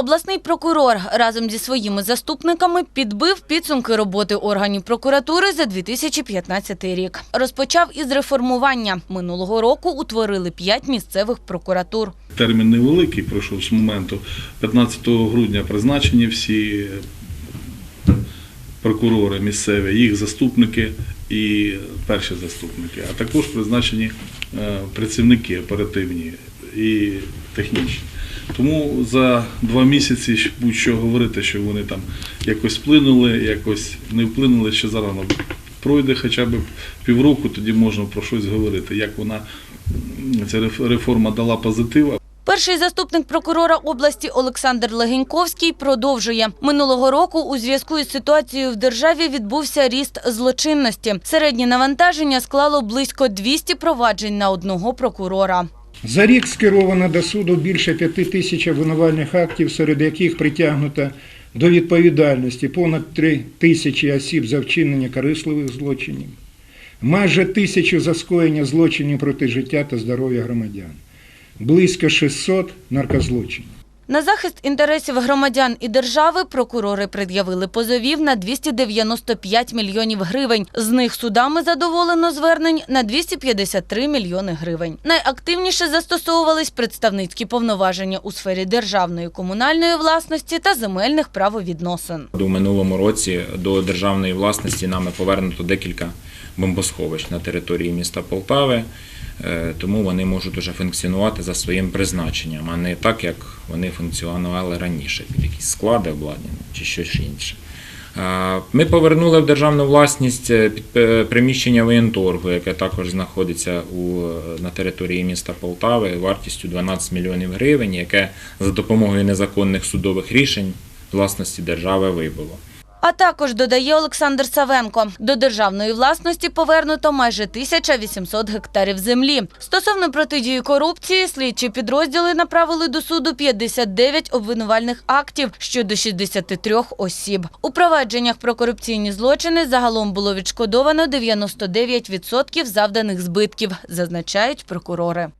Обласний прокурор разом зі своїми заступниками підбив підсумки роботи органів прокуратури за 2015 рік. Розпочав із реформування. Минулого року утворили п'ять місцевих прокуратур. Термін невеликий пройшов з моменту 15 грудня призначені всі прокурори місцеві, їх заступники і перші заступники, а також призначені е, працівники оперативні і технічні. Тому за два місяці будь-що говорити, що вони там якось вплинули, якось не вплинули, ще зарано пройде хоча б півроку, тоді можна про щось говорити, як вона ця реф- реформа дала позитив, Перший заступник прокурора області Олександр Легеньковський продовжує. Минулого року у зв'язку із ситуацією в державі відбувся ріст злочинності. Середнє навантаження склало близько 200 проваджень на одного прокурора. За рік скеровано до суду більше п'яти тисяч обвинувальних актів, серед яких притягнуто до відповідальності понад три тисячі осіб за вчинення корисливих злочинів, майже тисячу за скоєння злочинів проти життя та здоров'я громадян, близько 600 наркозлочинів. На захист інтересів громадян і держави прокурори пред'явили позовів на 295 мільйонів гривень. З них судами задоволено звернень на 253 мільйони гривень. Найактивніше застосовувались представницькі повноваження у сфері державної комунальної власності та земельних правовідносин. У минулому році до державної власності нами повернуто декілька бомбосховищ на території міста Полтави, тому вони можуть уже функціонувати за своїм призначенням, а не так, як вони функціонували раніше, під якісь склади обладнання чи щось інше. Е, Ми повернули в державну власність е, е, приміщення воєнторгу, яке також знаходиться у, е, на території міста Полтави вартістю 12 мільйонів гривень, яке за допомогою незаконних судових рішень власності держави вибуло. А також додає Олександр Савенко. До державної власності повернуто майже 1800 гектарів землі. Стосовно протидії корупції, слідчі підрозділи направили до суду 59 обвинувальних актів щодо 63 осіб. У провадженнях про корупційні злочини загалом було відшкодовано 99% завданих збитків, зазначають прокурори.